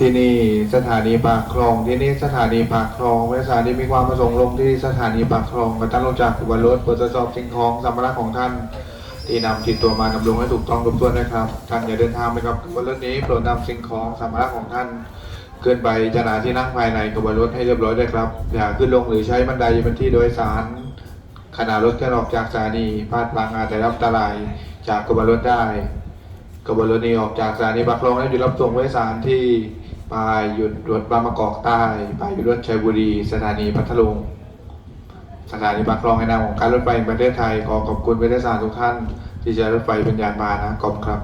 ที่นี่สถานีปากคลองที่นี่สถานีปากคลองบริษัทที่มีความประสงค์ลงที่สถานีปากคลองกับท่านลงจากอุบัติรถตรวจสอบสิ่งของสัมภาระของท่าน ที่นำติดตัวมาดำรงให้ถูกต้องครบถ้วนนะครับท่านอย่าเดินทางไปกับขบวนรถนี้โปรดนำสิ่งของสัมภาระของท่านขึ้นไปจะหนาที่นั่งภายในขบวนรถให้เรียบร้อยด้วยครับอย่าขึ้นลงหรือใช้บันไดเป็นที่โดยสารขณะรถเคลื่อนออกจากสถานีพลาดพลังอาจจะรับอันตรายจากขบวนรถได้ขบวนรถนี้ออกจากสถานีบักคลองและหยุดรับส่งผู้โดยสารที่ ปลายหยุดรถบางมะกอกใต้ปลายหยุดรถชัยบุรี สถานีพัทลุงสถานีบางคลองในนามของการรถไฟแห่งประเทศไทยขอขอบคุณผู้โดยสารทุกท่าน ที่ใช้รถไฟเป็นยานพาหนะขอบครับ